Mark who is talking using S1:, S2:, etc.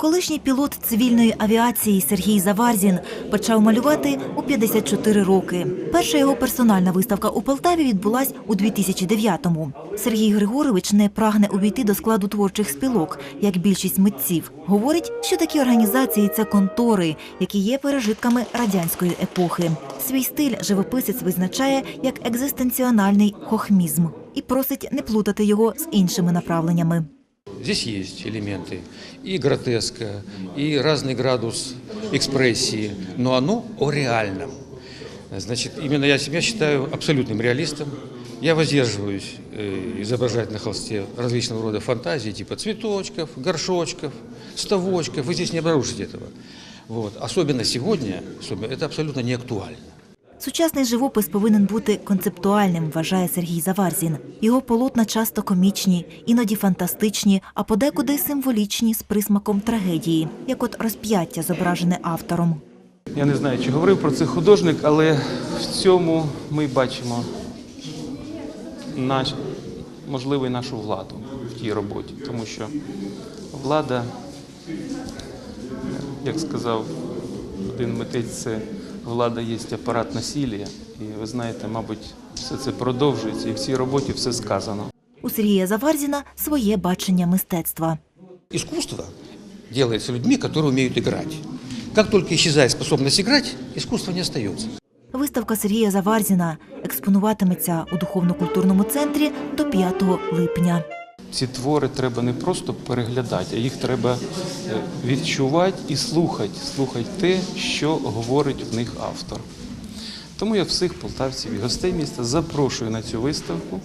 S1: Колишній пілот цивільної авіації Сергій Заварзін почав малювати у 54 роки. Перша його персональна виставка у Полтаві відбулась у 2009-му. Сергій Григорович не прагне увійти до складу творчих спілок, як більшість митців. Говорить, що такі організації це контори, які є пережитками радянської епохи. Свій стиль живописець визначає як екзистенціональний хохмізм і просить не плутати його з іншими направленнями.
S2: Здесь есть элементы и гротеска, и разный градус экспрессии, но оно о реальном. Значит, именно я себя считаю абсолютным реалистом. Я воздерживаюсь э, изображать на холсте различного рода фантазии, типа цветочков, горшочков, ставочков. Вы здесь не обнаружите этого. Вот. Особенно сегодня, особенно, это абсолютно не актуально.
S1: Сучасний живопис повинен бути концептуальним, вважає Сергій Заварзін. Його полотна часто комічні, іноді фантастичні, а подекуди символічні з присмаком трагедії, як от розп'яття, зображене автором.
S3: Я не знаю, чи говорив про це художник, але в цьому ми бачимо наш, можливо, і нашу владу в тій роботі. Тому що влада, як сказав один митець, це влада є апарат насилля. І ви знаєте, мабуть, все це продовжується, і в цій роботі все сказано.
S1: У Сергія Заварзіна своє бачення мистецтва.
S2: Искусство делается людьми, которые умеют играть. Как только исчезает способность играть, искусство не остается.
S1: Виставка Сергія Заварзіна експонуватиметься у духовно-культурному центрі до 5 липня.
S3: Ці твори треба не просто переглядати, а їх треба відчувати і слухати, слухати те, що говорить в них автор. Тому я всіх полтавців і гостей міста запрошую на цю виставку.